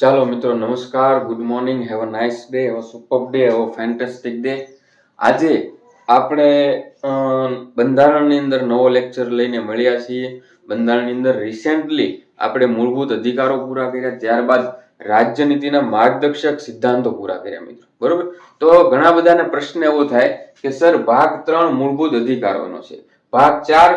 ચાલો મિત્રો, નમસ્કાર. Good morning have a nice day have a super day have a fantastic day આજે આપણે બંધારણની અંદર નવો લેક્ચર લઈને મળ્યા છીએ. બંધારણની અંદર રિસેન્ટલી આપણે મૂળભૂત અધિકારો પૂરા કર્યા. ત્યારબાદ રાજ્યનીતિના માર્ગદર્શક સિદ્ધાંતો પૂરા કર્યા મિત્રો. બરોબર? તો ઘણા બધાને પ્રશ્ન એવો થાય કે, સર, ભાગ ત્રણ મૂળભૂત અધિકારોનો છે. ભાગ ચાર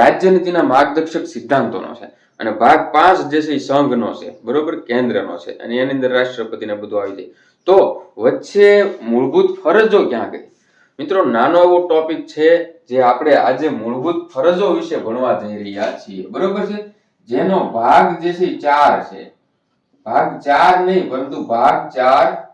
રાજ્યનીતિના માર્ગદર્શક સિદ્ધાંતોનો છે. અને ભાગ પાંચ જે છે એ સંઘનો છે, બરોબર? કેન્દ્રનો છે. અને એની અંદર રાષ્ટ્રપતિને બધું આવી જાય. તો વચ્ચે મૂળભૂત ફરજો ક્યાં ગઈ? મિત્રો, નાનો એવો ટોપિક છે જે આપણે આજે મૂળભૂત ફરજો વિશે ભણવા જઈ રહ્યા છીએ. બરોબર છે? જેનો ભાગ જે છે ચાર છે. ભાગ ચાર નહીં, પરંતુ ભાગ ચાર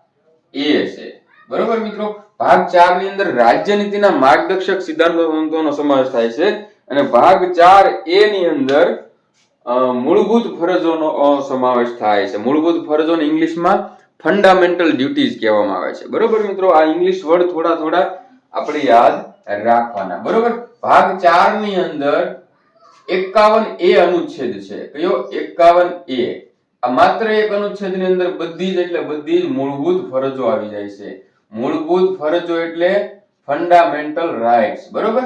એ છે. બરોબર મિત્રો? ભાગ ચારની અંદર રાજ્યનીતિના માર્ગદર્શક સિદ્ધાંતો સમાવેશ થાય છે. અને ભાગ ચાર એ ની અંદર મૂળભૂત ફરજોનો સમાવેશ થાય છે. મૂળભૂત ફરજોને ઇંગ્લિશમાં ફંડામેન્ટલ ડ્યુટીઝ કહેવામાં આવે છે. બરોબર મિત્રો? આ ઇંગ્લિશ વર્ડ થોડા થોડા આપણે યાદ રાખવાના. બરોબર? ભાગ ચારની અંદર એકાવન એ અનુચ્છેદ છે. કયો? એકાવન એ. આ માત્ર એક અનુચ્છેદની અંદર બધી જ એટલે બધી જ મૂળભૂત ફરજો આવી જાય છે. મૂળભૂત ફરજો એટલે ફંડામેન્ટલ રાઇટ્સ બરોબર?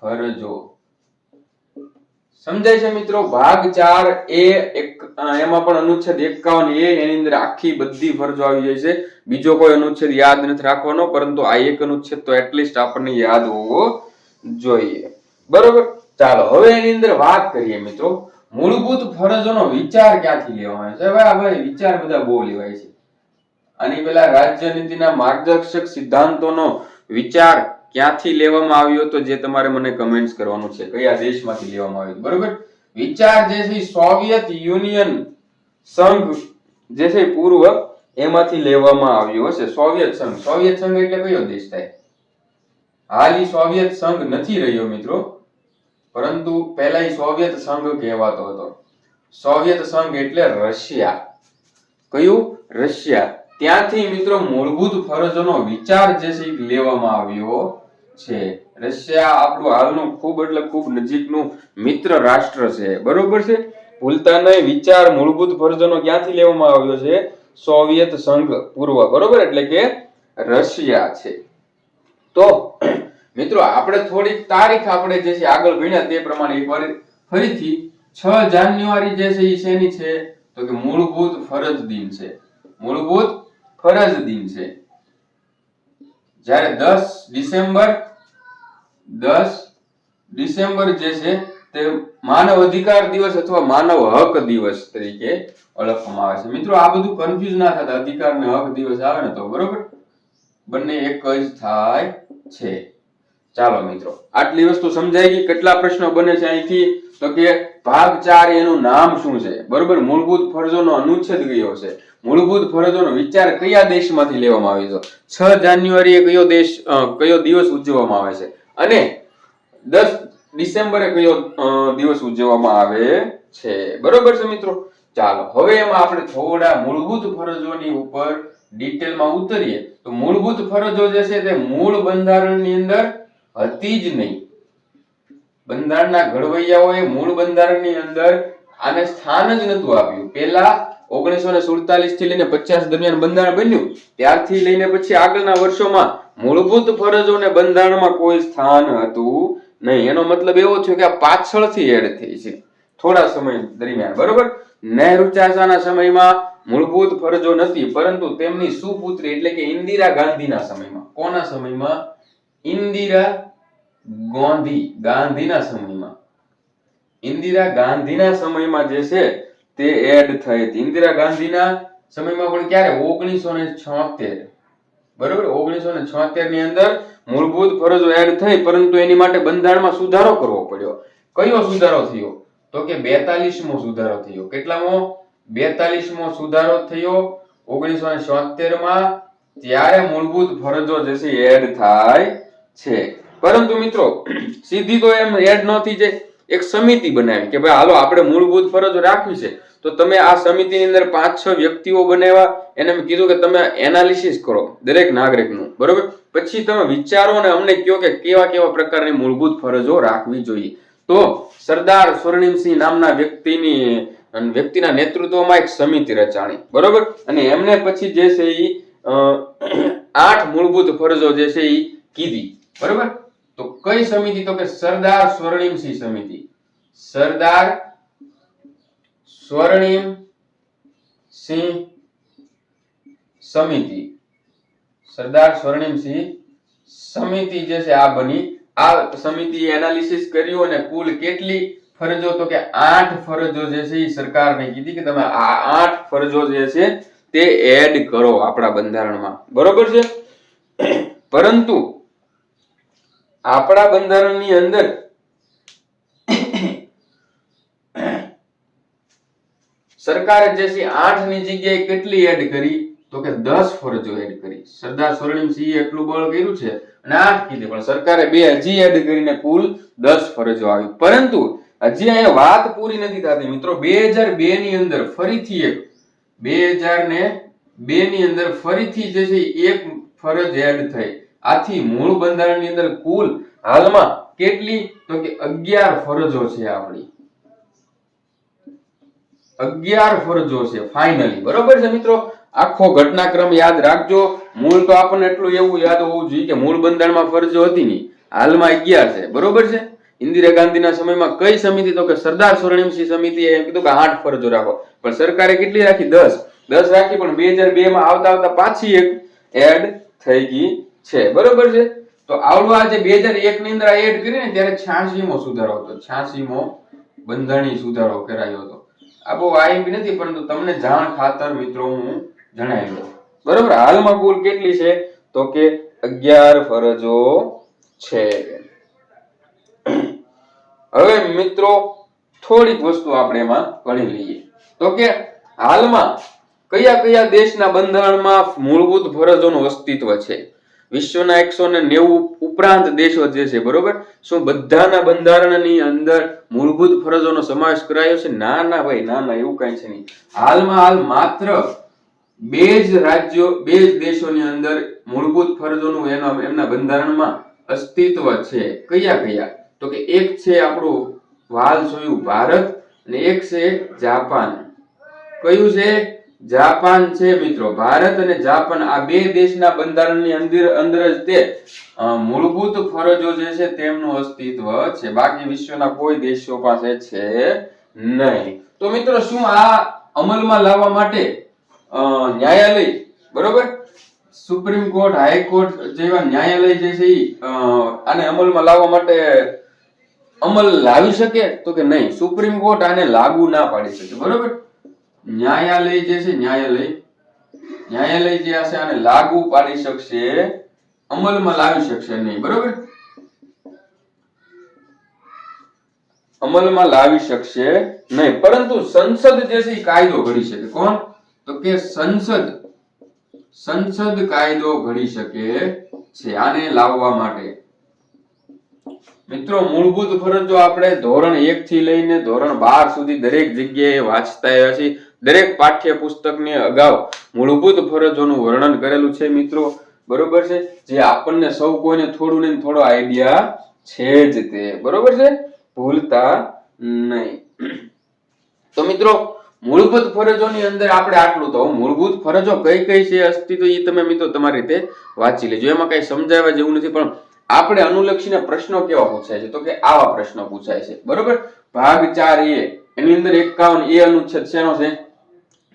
ફરજો. સમજાય છે મિત્રો? ભાગ ચાર એ એક એમાં પણ અનુચ્છેદ એકાવન એ, એની અંદર આખી બધી ફરજો આવી જાય છે. બીજો કોઈ અનુચ્છેદ યાદ નથી રાખવાનો, પરંતુ આ એક અનુચ્છેદ તો એટલીસ્ટ આપણને યાદ હોવો જોઈએ. બરોબર? ચાલો, હવે એની અંદર વાત કરીએ મિત્રો. મૂળભૂત ફરજોનો વિચાર ક્યાંથી લેવાનો છે? ભાઈ ભાઈ, વિચાર બધા બહુ લેવાય છે. આની પેલા રાજ્યનીતિના માર્ગદર્શક સિદ્ધાંતોનો વિચાર ક્યાંથી લેવામાં આવ્યો તો જે તમારે મને કમેન્ટ્સ કરવાનું છે? કયા દેશમાંથી લેવામાં આવ્યો બરોબર? વિચાર જે છે સોવિયત યુનિયન સંઘ જે છે પૂર્વ એમાંથી લેવામાં આવ્યો હશે. સોવિયત સંઘ. સોવિયત સંઘ એટલે કયો દેશ થાય? હાલ ઈ સોવિયત સંઘ નથી રહ્યો મિત્રો. પરંતુ પહેલા ઈ સોવિયત સંઘ કહેવાતો હતો. સોવિયત સંઘ એટલે રશિયા. કયું? રશિયા. ત્યાંથી મિત્રો મૂળભૂત ફરજોનો વિચાર જે છે લેવામાં આવ્યો. છે. રશિયા આપણું હાલનું ખૂબ એટલે ખૂબ નજીકનું મિત્ર રાષ્ટ્ર છે. બરોબર છે? ભૂલતા નહીં વિચાર મૂળભૂત ફરજોનો ક્યાંથી લેવામાં આવ્યો છે? સોવિયત સંઘ પૂર્વ. બરોબર? એટલે કે રશિયા છે. તો મિત્રો, આપણે થોડીક તારીખ આપણે જે છે આગળ ભણ્યા તે પ્રમાણે એકવાર ફરીથી છ જાન્યુઆરી જે છે એ શેની છે? તો કે મૂળભૂત ફરજ દિન છે. મૂળભૂત ફરજ દિન છે. જ્યારે દસ ડિસેમ્બર દસ ડિસેમ્બર જે છે તે માનવ અધિકાર દિવસ અથવા માનવ હક દિવસ તરીકે ઓળખવામાં આવે છે. મિત્રો, આ બધું કન્ફ્યુઝ ના થતા અધિકાર ને હક દિવસ આવે ને તો, બરોબર? બંને એક જ થાય છે. ચાલો મિત્રો, આટલી વસ્તુ સમજાઈ ગઈ. કેટલા પ્રશ્નો બને છે અહીંથી? તો કે ભાગ ચાર એનું નામ શું છે? બરોબર? મૂળભૂત ફરજોનો અનુચ્છેદ ગયો છે. મૂળભૂત ફરજોનો વિચાર કયા દેશમાંથી લેવામાં આવ્યો છે? છ જાન્યુઆરીએ કયો દેશ કયો દિવસ ઉજવવામાં આવે છે? અને દસ ડિસેમ્બરે કયો દિવસ ઉજવવામાં આવે છે? બરોબર છે મિત્રો? ચાલો, હવે એમાં આપણે થોડા મૂળભૂત ફરજોની ઉપર ડિટેલમાં ઉતરીએ. તો મૂળભૂત ફરજો જે છે તે મૂળ બંધારણની અંદર હતી જ નહીં. બંધારણના ઘડવૈયાઓએ મૂળ બંધારણની અંદર આને સ્થાન જ નતું આપ્યું. પહેલા ઓગણીસો ને સુડતાલીસથી લઈને પચાસ દરમિયાન બંધારણ બન્યું. ત્યારથી લઈને પછી આગળના વર્ષોમાં મૂળભૂત ફરજોને બંધારણમાં કોઈ સ્થાન હતું નહીં. એનો મતલબ એવો છે કે આ પાછળથી એડ થઈ છે. થોડા સમય દરમિયાન, બરોબર? નહેરુ ચાચાના સમયમાં મૂળભૂત ફરજો નથી, પરંતુ તેમની સુપુત્રી એટલે કે ઇન્દિરા ગાંધીના સમયમાં. કોના સમયમાં? ઇન્દિરા ગાંધી, ગાંધીના સમયમાં. ઇન્દિરા ગાંધીના સમયમાં જે છે તે એડ થઈ હતી. ઇન્દિરા ગાંધીના સમયમાં પણ ક્યારે? ઓગણીસો ને છોતેર. બરોબર? ઓગણીસો ને છોતેરની અંદર મૂળભૂત ફરજો એડ થઈ, પરંતુ એની માટે બંધારણમાં સુધારો કરવો પડ્યો. કયો સુધારો થયો? તો કે બેતાલીસમો સુધારો થયો. કેટલામો? બેતાલીસમો સુધારો થયો ઓગણીસો ને છોતેરમાં ત્યારે મૂળભૂત ફરજો જે છે એડ થાય છે. પરંતુ મિત્રો, સીધી તો એમ એડ ન થઈ જાય. એક સમિતિ બનાવી કે ભાઈ હાલો, આપણે મૂળભૂત ફરજો રાખવી છે. તો તમે આ સમિતિની અંદર પાંચ છ વ્યક્તિઓ બનાવ્યા, એને મેં કીધું કે તમે એનાલિસિસ કરો, દરેક નાગરિકનું. બરોબર? પછી તમે વિચારો અને અમને કહો કે કેવા કેવા પ્રકારની મૂળભૂત ફરજો રાખવી જોઈએ. તો સરદાર સ્વર્ણિમસિંહ નામના વ્યક્તિની વ્યક્તિના નેતૃત્વમાં એક સમિતિ રચાણી. બરોબર? અને એમને પછી જે છે એ આઠ મૂળભૂત ફરજો જે છે એ કીધી. બરોબર? તો કઈ સમિતિ? તો કે સરદાર સ્વર્ણિમસિંહ સમિતિ. સરદાર સ્વર્ણિમ સિંહ સમિતિ. સરદાર સ્વર્ણિમસિંહ સમિતિ જે છે આ બની. આ સમિતિએ એનાલિસિસ કર્યું અને કુલ કેટલી ફરજો? તો કે આઠ ફરજો જે છે એ સરકારને કીધી કે તમે આ આઠ ફરજો જે છે તે એડ કરો આપણા બંધારણમાં. બરોબર છે? પરંતુ આપણા બંધારણની અંદર સરકારે જે છે આઠની જગ્યાએ કેટલી એડ કરી? તો કે દસ ફરજો એડ કરી. સરદાર સ્વર્ણિમસિંહે એટલું બળ કર્યું છે અને આઠ કીધી. પણ સરકારે બે હજી એડ કરીને કુલ દસ ફરજો આવી. પરંતુ હજી અહીંયા વાત પૂરી નથી થતી. મિત્રો, બે હજાર બે ની અંદર ફરીથી એક. બે હજાર ને બે ની અંદર ફરીથી જે છે એક ફરજ એડ થઈ. આથી મૂળ બંધારણની અંદર કુલ હાલમાં કેટલી? તો કે અગિયાર ફરજો છે આપણી. અગિયાર ફરજો છે ફાઇનલી બરોબર છે મિત્રો? આખો ઘટનાક્રમ યાદ રાખજો. મૂળ તો આપણને એટલું એવું યાદ હોવું જોઈએ કે મૂળ બંધારણમાં ફરજો હતી નહીં. હાલમાં અગિયાર છે. બરોબર છે? ઇન્દિરા ગાંધીના સમયમાં કઈ સમિતિ? તો કે સરદાર સ્વર્ણિમસિંહ એમ કીધું કે આઠ ફરજો રાખો. પણ સરકારે કેટલી રાખી? દસ. દસ રાખી, પણ બે હજાર બે માં આવતા આવતા પાછી એક એડ થઈ ગઈ. છે. બરોબર છે? તો આવડું આ જે બે હજાર એક ની અંદર એડ કરીને ત્યારે છ્યાસી મો સુધારો હતો. છ્યાસી મો બંધારણીય સુધારો કરાયો હતો. આ બહુ આઈએમપી નથી, પરંતુ તમને જાણ ખાતર મિત્રો હું જણાવી દઉં. બરોબર? હાલમાં કુલ કેટલી છે? તો કે અગિયાર ફરજો છે. હવે મિત્રો, થોડીક વસ્તુ આપણે એમાં ગણી લઈએ. તો કે હાલમાં કયા કયા દેશના બંધારણમાં મૂળભૂત ફરજોનું અસ્તિત્વ છે? વિશ્વના એકસો ને નેવું ઉપરાંત દેશો જે છે, બરોબર? શું બધાના બંધારણની અંદર મૂળભૂત ફરજોનો સમાવેશ કરાયો છે? ના ના ભાઈ, ના ના, એવું કઈ છે નહીં. હાલમાં હાલ માત્ર બે જ રાજ્યો, બે જ દેશોની અંદર મૂળભૂત ફરજોનું એના એમના બંધારણમાં અસ્તિત્વ છે. કયા કયા? તો કે એક છે આપણું વાલ જોયું ભારત અને એક છે જાપાન. કયું છે? જાપાન છે મિત્રો. ભારત અને જાપાન આ બે દેશના બંધારણની અંદર અંદર જ તે મૂળભૂત ફરજો જે છે તેમનું અસ્તિત્વ છે. બાકી વિશ્વના કોઈ દેશો પાસે છે નહીં. તો મિત્રો શું આ અમલમાં લાવવા માટે ન્યાયાલય, બરોબર? સુપ્રીમ કોર્ટ હાઈકોર્ટ જેવા ન્યાયાલય જે છે આને અમલમાં લાવવા માટે અમલ લાવી શકે તો કે નહીં? સુપ્રીમ કોર્ટ આને લાગુ ના પાડી શકે. બરોબર? ન્યાયાલય જે છે, ન્યાયાલય. ન્યાયાલય જે હશે આને લાગુ પાડી શકશે, અમલમાં લાવી શકશે નહીં, બરોબર? અમલમાં લાવી શકશે નહીં, પરંતુ સંસદ જે છે કાયદો ઘડી શકે, કોણ? તો કે સંસદ સંસદ કાયદો ઘડી શકે છે આને લાવવા માટે. મિત્રો, મૂળભૂત ફરજો આપણે ધોરણ એક થી લઈને ધોરણ બાર સુધી દરેક જગ્યાએ વાંચતા છીએ. દરેક પાઠ્ય પુસ્તકની અગાઉ મૂળભૂત ફરજોનું વર્ણન કરેલું છે મિત્રો. બરોબર છે? જે આપણને સૌ કોઈને થોડું ને થોડો આઈડિયા છે જ તે. બરોબર છે? ભૂલતા નહીં. તો મિત્રો, મૂળભૂત ફરજોની અંદર આપણે આટલું તો, મૂળભૂત ફરજો કઈ કઈ છે અસ્તિત્વ એ તમે મિત્રો તમારી રીતે વાંચી લેજો. એમાં કઈ સમજાવવા જેવું નથી, પણ આપણે અનુલક્ષીને પ્રશ્નો કેવા પૂછાય છે? તો કે આવા પ્રશ્નો પૂછાય છે. બરોબર? ભાગ ચાર એ એની અંદર એકાવન એ અનુચ્છેદ શેનો છે?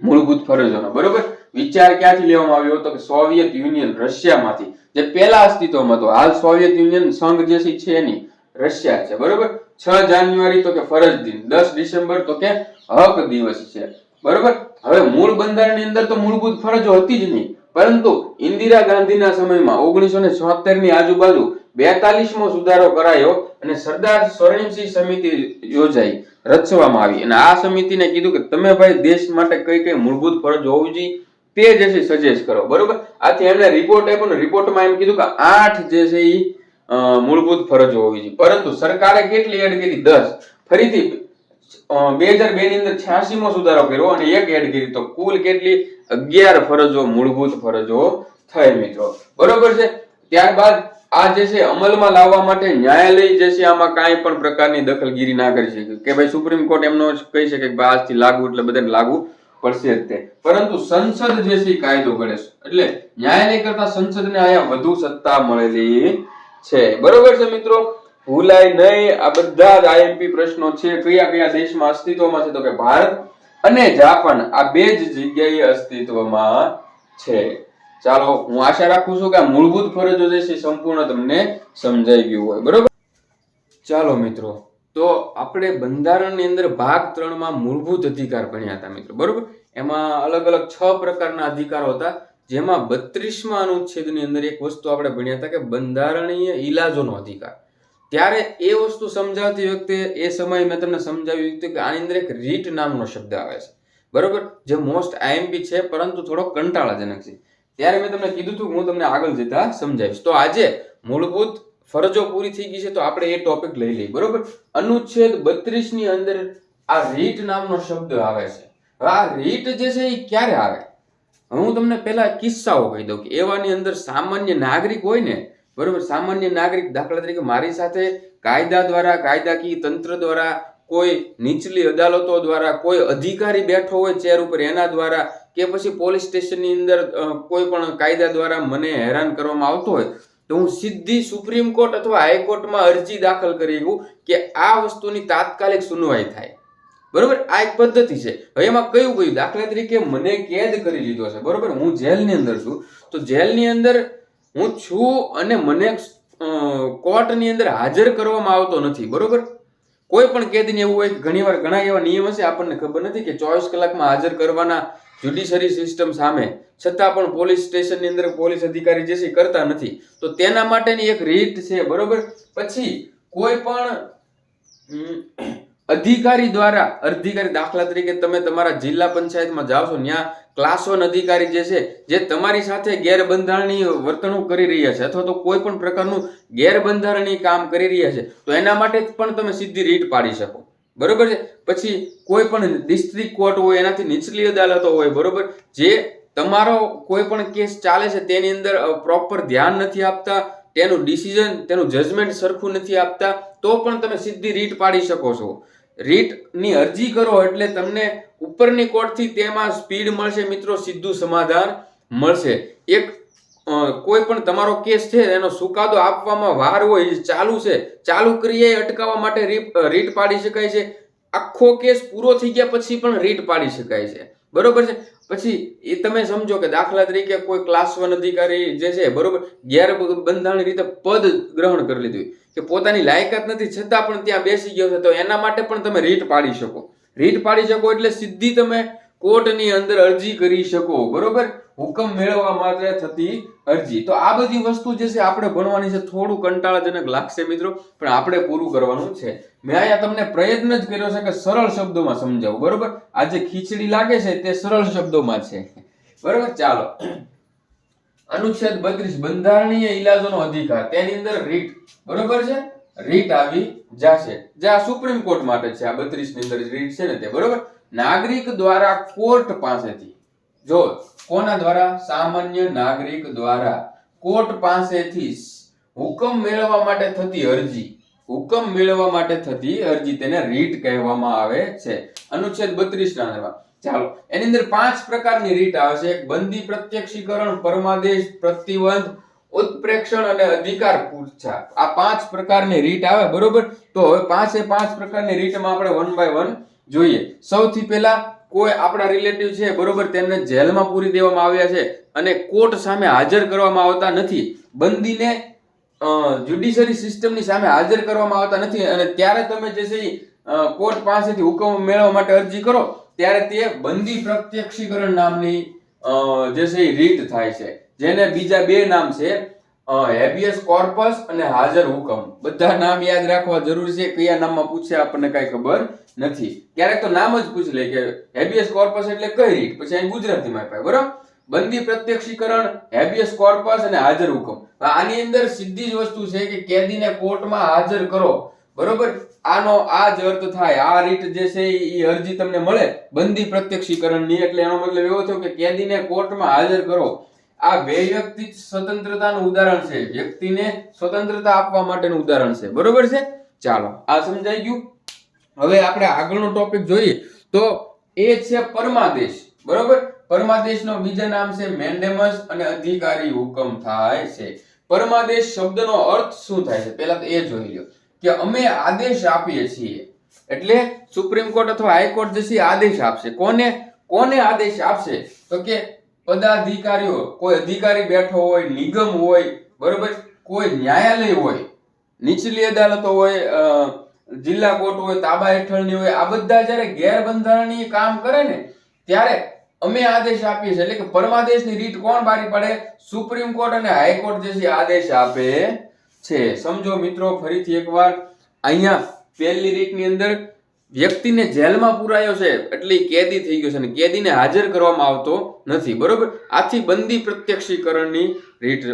મૂળભૂત ફરજોનો. બરોબર? વિચાર ક્યાંથી લેવામાં આવ્યો તો કે સોવિયત યુનિયન રશિયામાંથી? જે પહેલા અસ્તિત્વમાં હતો. હાલ સોવિયત યુનિયન સંઘ જે છે એની રશિયા છે. બરોબર? છ જાન્યુઆરી તો કે ફરજ દિન. દસ ડિસેમ્બર તો કે હક દિવસ છે. બરોબર? હવે મૂળ બંધારણની અંદર તો મૂળભૂત ફરજો હતી જ નહીં. પરંતુ ઇન્દિરા ગાંધીના સમયમાં ઓગણીસો ને ની આજુબાજુ બેતાલીસમો સુધારો કરાયો અને સરદાર સ્વર્ણિમસિંહ સમિતિ યોજાઈ, રચવામાં આવી. અને આ સમિતિને કીધું કે તમે ભાઈ દેશ માટે કઈ કઈ મૂળભૂત ફરજો હોવી જોઈએ, તે જે છે સજેસ્ટ કરો. બરોબર? આથી એમને રિપોર્ટ આપ્યો ને રિપોર્ટમાં એમ કીધું કે આઠ જે છે એ મૂળભૂત ફરજો હોવી જોઈએ. પરંતુ સરકારે કેટલી એડ કરી? દસ. ફરીથી બે હજાર બે ની અંદર છ્યાસી માં સુધારો કર્યો અને એક એડ કરી તો કુલ કેટલી? અગિયાર ફરજો, મૂળભૂત ફરજો થઈ મિત્રો. બરોબર છે? ત્યારબાદ આ જે છે, અમલમાં લાવવા માટે ન્યાયાલય જે છે, આમાં કાંઈ પણ પ્રકારની દખલગીરી ના કરી શકે. કે ભાઈ, સુપ્રીમ કોર્ટ એમનો કહી શકે કે આજથી લાગુ એટલે બધાને લાગુ પડશે તે. પરંતુ સંસદ જે છે કાયદો ઘડે એટલે ન્યાયાલય કરતા સંસદને અહીંયા વધુ સત્તા મળેલી છે. બરોબર છે મિત્રો? ભૂલાય નહીં. આ બધા જ આઈએમપી પ્રશ્નો છે. કયા કયા દેશમાં અસ્તિત્વમાં છે? તો કે ભારત અને જાપાન, આ બે જ જગ્યાએ અસ્તિત્વમાં છે. ચાલો, હું આશા રાખું છું કે આ મૂળભૂત ફરજો જે છે સંપૂર્ણ તમને સમજાઈ ગયું હોય. બરોબર? ચાલો મિત્રો, તો આપણે બંધારણની અંદર ભાગ ત્રણમાં મૂળભૂત અધિકાર ભણ્યા હતા મિત્રો. બરોબર? એમાં અલગ અલગ છ પ્રકારના અધિકારો હતા. જેમાં બત્રીસમાં અનુચ્છેદની અંદર એક વસ્તુ આપણે ભણ્યા હતા કે બંધારણીય ઇલાજોનો અધિકાર. ત્યારે એ વસ્તુ સમજાવતી વખતે એ સમયે મેં તમને સમજાવ્યું હતું કે આની અંદર એક રીટ નામનો શબ્દ આવે છે. બરોબર? જે મોસ્ટ આઈએમપી છે, પરંતુ થોડો કંટાળાજનક છે. ત્યારે મેં તમને કીધું હતું હું તમને આગળ જતા સમજાવીશ. તો આજે મૂળભૂત ફરજો પૂરી થઈ ગઈ છે, તો આપણે એ ટોપિક લઈ લઈએ. બરોબર? અનુચ્છેદ બત્રીસની અંદર આ રીટ નામનો શબ્દ આવે છે. હવે આ રીટ જે છે એ ક્યારે આવે? હું તમને પહેલા કિસ્સાઓ કહી દઉં કે એવાની અંદર સામાન્ય નાગરિક હોય ને બરોબર? સામાન્ય નાગરિક દાખલા તરીકે મારી સાથે કાયદા દ્વારા, કાયદાકીય તંત્ર દ્વારા, કોઈ નીચલી અદાલતો દ્વારા, કોઈ અધિકારી બેઠો હોય ચેર ઉપર એના દ્વારા કે પછી પોલીસ સ્ટેશનની અંદર કોઈ પણ કાયદા દ્વારા મને હેરાન કરવામાં આવતો હોય, તો હું સીધી સુપ્રીમ કોર્ટ અથવા હાઈકોર્ટમાં અરજી દાખલ કરી કે આ વસ્તુની તાત્કાલિક સુનવાઈ થાય. બરોબર? આ એક પદ્ધતિ છે. હવે એમાં કયું કયું? દાખલા તરીકે મને કેદ કરી લીધો છે. બરોબર? હું જેલની અંદર છું. તો જેલની અંદર હું છું અને મને કોર્ટની અંદર હાજર કરવામાં આવતો નથી, બરોબર? કોઈ પણ કેદીને એવું હોય, ઘણીવાર ઘણા એવા નિયમ હશે, આપણને ખબર નથી કે ચોવીસ કલાકમાં હાજર કરવાના જ્યુડિશરી સિસ્ટમ સામે, છતાં પણ પોલીસ સ્ટેશનની અંદર પોલીસ અધિકારી જે છે કરતા નથી. તો તેના માટેની એક રીત છે, બરોબર? પછી કોઈ પણ અધિકારી દ્વારા, અધિકારી દાખલા તરીકે તમે તમારા જિલ્લા પંચાયતમાં જાઓ છો, ત્યાં ક્લાસ વન અધિકારી જે છે, જે તમારી સાથે ગેરબંધારણીય વર્તણૂક કરી રહ્યા છે અથવા તો કોઈ પણ પ્રકારનું ગેરબંધારણીય કામ કરી રહ્યા છે, તો એના માટે પણ તમે સીધી રીટ પાડી શકો. બરોબર છે? પછી કોઈ પણ ડિસ્ટ્રિક્ટ કોર્ટ હોય, એનાથી નીચલી અદાલતો હોય, બરોબર? જે તમારો કોઈ પણ કેસ ચાલે છે, તેની અંદર પ્રોપર ધ્યાન નથી આપતા તેનું ડિસિઝન તેનું જજમેન્ટ સરખું નથી આપતા, તો પણ તમે સીધી રીટ પાડી શકો છો. રીટની અરજી કરો એટલે તમને ઉપરની કોર્ટથી તેમાં સ્પીડ મળશે મિત્રો, સીધું સમાધાન મળશે. એક કોઈ પણ તમારો કેસ છે, એનો સુકાદો આપવામાં વાર હોય ચાલુ છે, ચાલુ ક્રિયાએ અટકાવવા માટે રીટ પાડી શકાય છે. આખો કેસ પૂરો થઈ ગયા પછી પણ રીટ પાડી શકાય છે. બરોબર છે? પછી એ તમે સમજો કે દાખલા તરીકે કોઈ ક્લાસ વન અધિકારી જે છે, બરોબર ગેરબંધારણી રીતે પદ ગ્રહણ કરી લીધું કે પોતાની લાયકાત નથી, છતાં પણ ત્યાં બેસી ગયો છે, તો એના માટે પણ તમે રીટ પાડી શકો. રીટ પાડી શકો એટલે સીધી તમે કોર્ટની અંદર અરજી કરી શકો, બરોબર? હુકમ મેળવવા માટે થતી અરજી. તો આ બધી વસ્તુ જે છે આપણે ભણવાની છે થોડું કંટાળાજનક લાગશે મિત્રો, પણ આપણે પૂરું કરવાનું છે. મેં અહીંયા તમને પ્રયત્ન જ કર્યો છે કે સરળ શબ્દોમાં સમજાવું, બરોબર? આ જે ખીચડી લાગે છે તે સરળ શબ્દોમાં છે. બરોબર? ચાલો. અનુચ્છેદ બત્રીસ, બંધારણીય ઇલાજોનો અધિકાર, તેની અંદર રીટ, બરોબર છે? રીટ આવી જશે. જે આ સુપ્રીમ કોર્ટ માટે છે, આ બત્રીસની અંદર રીટ છે ને તે, બરોબર? નાગરિક દ્વારા કોર્ટ પાસેથી જો કોના દ્વારા? સામાન્ય નાગરિક દ્વારા. કોર્ટ પાસેથી હુકમ મેળવવા માટે થતી અરજી. હુકમ મેળવવા માટે થતી અરજી તેને રીટ કહેવામાં આવે છે. અનુચ્છેદ બત્રીસ ના ચાલો, એની અંદર પાંચ પ્રકારની રીટ આવે છે. એક બંદી પ્રત્યક્ષીકરણ, પરમાદેશ, પ્રતિબંધ, ઉત્પ્રેક્ષણ અને અધિકાર પૂછા આ પાંચ પ્રકારની રીટ આવે, બરોબર? તો હવે પાંચે પાંચ પ્રકારની રીટમાં આપણે વન બાય વન જોઈએ. સૌથી પહેલા કોઈ આપણા રિલેટિવ છે, બરોબર, તેમને જેલમાં પૂરી દેવામાં આવ્યા છે અને કોર્ટ સામે હાજર કરવામાં આવતા નથી. બંદીને જ્યુડિશરી સિસ્ટમની સામે હાજર કરવામાં આવતા નથી અને ત્યારે તમે જે છે કોર્ટ પાસેથી હુકમ મેળવવા માટે અરજી કરો, ત્યારે તે બંદી પ્રત્યક્ષીકરણ નામની જે છે રીટ થાય છે. જેને બીજા બે નામ છે હેબિયસ કોર્પસ અને હાજર હુકમ. બધા નામ યાદ રાખવા જરૂરી છે. કયા નામમાં પૂછે આપણને કઈ ખબર નથી. ક્યારેક તો નામ જ પૂછી લે કે હેબિયસ કોર્પસ એટલે કઈ રીત? પછી અહીં ગુજરાતીમાં આપ્યા, બરાબર? બંદી પ્રત્યક્ષીકરણ હેબિયસ કોર્પસ અને હાજર હુકમ. આની અંદર સીધી જ વસ્તુ છે કે કેદીને કોર્ટમાં હાજર કરો. બરોબર? આનો આ જ અર્થ થાય. આ રીત જે છે એ અરજી તમને મળે. બંદી પ્રત્યક્ષીકરણની. એટલે એનો મતલબ એવો થયો કે કેદીને કોર્ટમાં હાજર કરો. આ વૈયક્તિક સ્વતંત્રતાનું ઉદાહરણ છે. વ્યક્તિને સ્વતંત્રતા આપવા માટેનું ઉદાહરણ છે. બરોબર છે? ચાલો, આ સમજાઈ ગયું? હવે આપણે આગળનો ટોપિક જોઈએ. તો એ છે પરમાદેશ. બરોબર? પરમાદેશનો બીજા નામ છે મેન્ડેમસ અને અધિકારી હુકમ થાય છે. પરમાદેશ શબ્દનો અર્થ શું થાય છે? પહેલા તો એ જોઈ લો કે અમે આદેશ આપીએ છીએ. એટલે સુપ્રીમ કોર્ટ અથવા હાઈકોર્ટ જે છે આદેશ આપશે. કોને? કોને આદેશ આપશે? તો કે પદાધિકારીઓ, કોઈ અધિકારી બેઠો હોય, નિગમ હોય, બરોબર? કોઈ ન્યાયાલય હોય, નીચલી અદાલતો હોય જિલ્લા કોર્ટ હોય, તાબા હેઠળની હોય, આ બધા જ્યારે ગેરબંધારણીય કામ કરે ને, ત્યારે અમે આદેશ આપીએ છીએ. એટલે કે પરમાદેશની રીત કોણ બારી પડે? સુપ્રીમ કોર્ટ અને હાઈકોર્ટ જે છે આદેશ આપે છે. સમજો મિત્રો, ફરીથી એકવાર, અહીંયા પહેલી રીતની અંદર વ્યક્તિને જેલમાં પુરાયો છે એટલે કેદી થઈ ગયો છે અને કેદીને હાજર કરવામાં આવતો નથી, બરોબર? આથી બંદી પ્રત્યક્ષીકરણની રીટ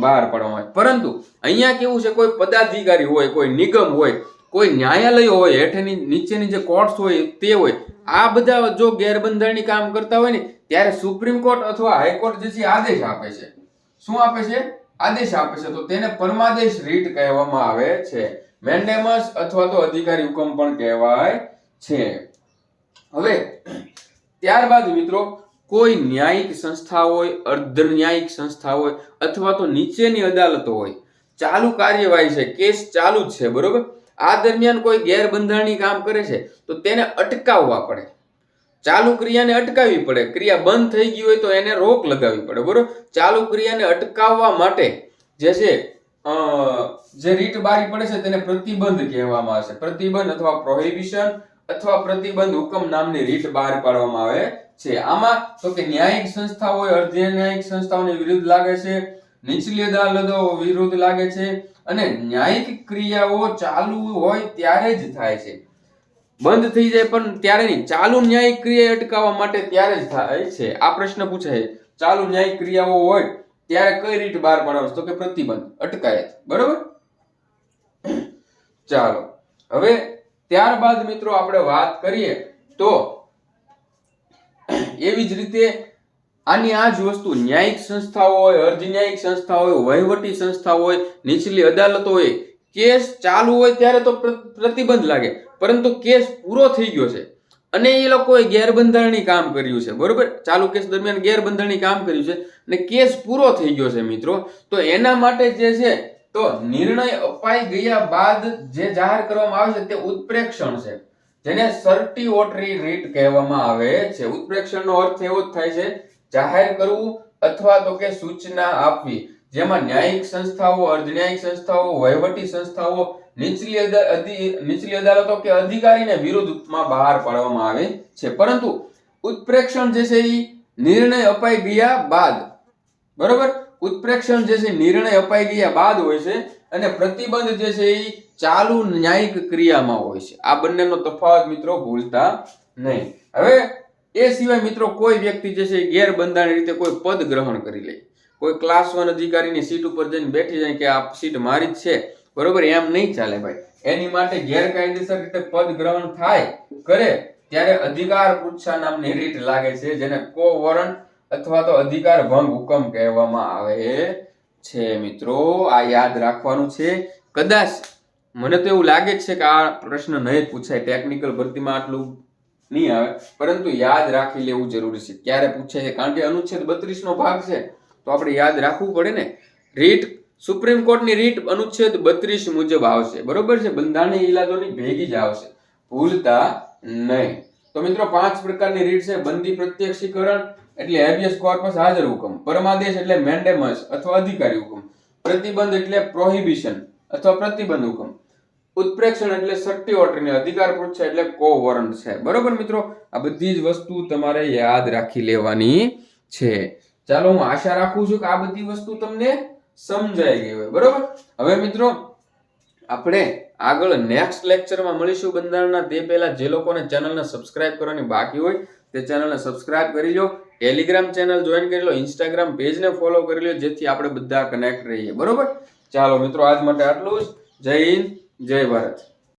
બહાર પાડવામાં આવે. પરંતુ અહીંયા કેવું છે, કોઈ પદાધિકારી હોય, કોઈ નિગમ હોય, કોઈ ન્યાયાલય હોય હેઠેની નીચેની જે કોર્ટ્સ હોય, તે હોય, આ બધા જો ગેરબંધારણી કામ કરતા હોય ને, ત્યારે સુપ્રીમ કોર્ટ અથવા હાઈકોર્ટ જે છે આદેશ આપે છે. શું આપે છે? આદેશ આપે છે. તો તેને પરમાદેશ રીટ કહેવામાં આવે છે. મેન્ડેમસ અથવા તો અધિકારી હુકમ પણ કહેવાય છે. હવે, ત્યારબાદ મિત્રો, કોઈ ન્યાયિક સંસ્થા હોય અર્ધ ન્યાયિક સંસ્થા હોય, અથવા તો નીચેની અદાલતો હોય, ચાલુ કાર્યવાહી છે, કેસ ચાલુ જ છે, બરોબર? આ દરમિયાન કોઈ ગેરબંધારણી કામ કરે છે, તો તેને અટકાવવા પડે. ચાલુ ક્રિયાને અટકાવવી પડે. ક્રિયા બંધ થઈ ગઈ હોય તો એને રોક લગાવવી પડે, બરોબર? ચાલુ ક્રિયાને અટકાવવા માટે જે છે જે રીટ બારી પડે છે તેને પ્રતિબંધ કહેવામાં આવે છે. પ્રતિબંધ અથવા પ્રોહિબિશન અથવા પ્રતિબંધ હુકમ નામની રીટ બહાર પાડવામાં આવે છે. આમાં તો કે ન્યાયિક સંસ્થાઓ અર્ધ ન્યાયિક સંસ્થાઓની વિરુદ્ધ લાગે છે, નીચલી અદાલતો વિરુદ્ધ લાગે છે અને ન્યાયિક ક્રિયાઓ ચાલુ હોય ત્યારે જ થાય છે. બંધ થઈ જાય પણ ત્યારે નહીં. ચાલુ ન્યાયિક ક્રિયા અટકાવવા માટે ત્યારે જ થાય છે. આ પ્રશ્ન પૂછાય ચાલુ ન્યાયિક ક્રિયાઓ હોય ત્યારે કઈ રીત બહાર પાડવા તો કે પ્રતિબંધ, અટકાયત. બરોબર? ચાલો. હવે ત્યારબાદ મિત્રો આપણે વાત કરીએ તો એવી જ રીતે આની આ જ વસ્તુ, ન્યાયિક સંસ્થાઓ હોય, અર્ધ ન્યાયિક સંસ્થા હોય, વહીવટી સંસ્થા હોય, નીચલી અદાલતો હોય, કેસ ચાલુ હોય ત્યારે તો પ્ર- પ્રતિબંધ લાગે. પરંતુ કેસ પૂરો થઈ ગયો છે. અને એ લોકોએ ગેરબંધારણી કામ કર્યું છે. બરોબર? ચાલુ કેસ દરમિયાન ગેરબંધારણી કામ કર્યું છે. અને કેસ પૂરો થઈ ગયો છે મિત્રો. તો એના માટે જે છે, તો નિર્ણય અપાઈ ગયા બાદ જે જાહેર કરવામાં આવે છે તે ઉત્પ્રેક્ષણ છે. જેને સર્ટિઓટરી રીટ કહેવામાં આવે છે. ઉત્પ્રેક્ષણનો અર્થ એવો જ થાય છે, જાહેર કરવું અથવા તો કે સૂચના આપવી. જેમાં ન્યાયિક સંસ્થાઓ, અર્ધન્યાયિક સંસ્થાઓ, વહીવટી સંસ્થાઓ, નીચલી નીચલી અદાલતો કે અધિકારીને વિરુદ્ધમાં બહાર પાડવામાં આવે છે. પરંતુ ઉત્પ્રેક્ષણ જે છે એ નિર્ણય અપાઈ ગયા બાદ બરોબર? ઉત્પ્રેક્ષણ જે છે, નિર્ણય અપાઈ ગયા બાદ હોય છે અને પ્રતિબંધ જે છે એ ચાલુ ન્યાયિક ક્રિયામાં હોય છે. આ બંનેનો તફાવત મિત્રો ભૂલતા નહીં. હવે, એ સિવાય મિત્રો કોઈ વ્યક્તિ જે છે ગેરબંધારણ રીતે કોઈ પદ ગ્રહણ કરી લે. કોઈ ક્લાસ વન અધિકારીની સીટ ઉપર જઈને બેઠી જાય કે આ સીટ મારી જ છે. બરોબર? એમ નહીં ચાલે ભાઈ. એની માટે ગેરકાયદેસર રીતે પદ ગ્રહણ થાય, કરે, ત્યારે અધિકાર પૃચ્છા નામની રીત લાગે છે, જેને કો વોરંટ અથવા તો અધિકાર ભંગ હુકમ કહેવામાં આવે છે, મિત્રો. આ યાદ રાખવાનું છે. કદાચ મને તો એવું લાગે છે કે આ પ્રશ્ન નહીં પૂછાય. ટેકનિકલ ભરતીમાં આટલું નહીં આવે. પરંતુ યાદ રાખી લેવું જરૂરી છે. ક્યારે પૂછાય છે? કારણ કે અનુચ્છેદ બત્રીસ નો ભાગ છે. તો આપણે યાદ રાખવું પડે ને. રીટ, સુપ્રીમ કોર્ટની રીટ અનુચ્છેદ બત્રીસ મુજબ આવશે. બરોબર છે? બંધારણીય ઇલાજોની ભેગી જ આવશે. ભૂલતા નહીં. તો મિત્રો, પાંચ પ્રકારની રીટ છે. બંદી પ્રત્યક્ષીકરણ એટલે હેબિયસ કોર્પસ હાજર હુકમ. પરમાદેશ એટલે મેન્ડેમસ અથવા અધિકારી હુકમ. પ્રતિબંધ એટલે પ્રોહિબિશન અથવા પ્રતિબંધ હુકમ. ઉત્પ્રેક્ષણ એટલે સટ્ટી ઓર્ડરની અધિકાર છે એટલે કો વોરંટ છે. બરોબર મિત્રો? આ બધી જ વસ્તુ તમારે યાદ રાખી લેવાની છે. ચાલો હું આશા રાખું છું કે આ બધી વસ્તુ તમને સમજાઈ ગઈ હોય. બરોબર? હવે મિત્રો, આપણે આગળ નેક્સ્ટ લેક્ચરમાં મળીશું બંધારણના તે પહેલા જે લોકોને ચેનલને સબસ્ક્રાઇબ કરવાની બાકી હોય તે ચેનલને સબસ્ક્રાઇબ કરી લો ટેલિગ્રામ ચેનલ જોઈન કરી લો ઇન્સ્ટાગ્રામ પેજને ફોલો કરી લો જેથી આપણે બધા કનેક્ટ રહીએ. બરોબર? ચાલો મિત્રો, આજ માટે આટલું જ. જય હિન્દ, જય ભારત.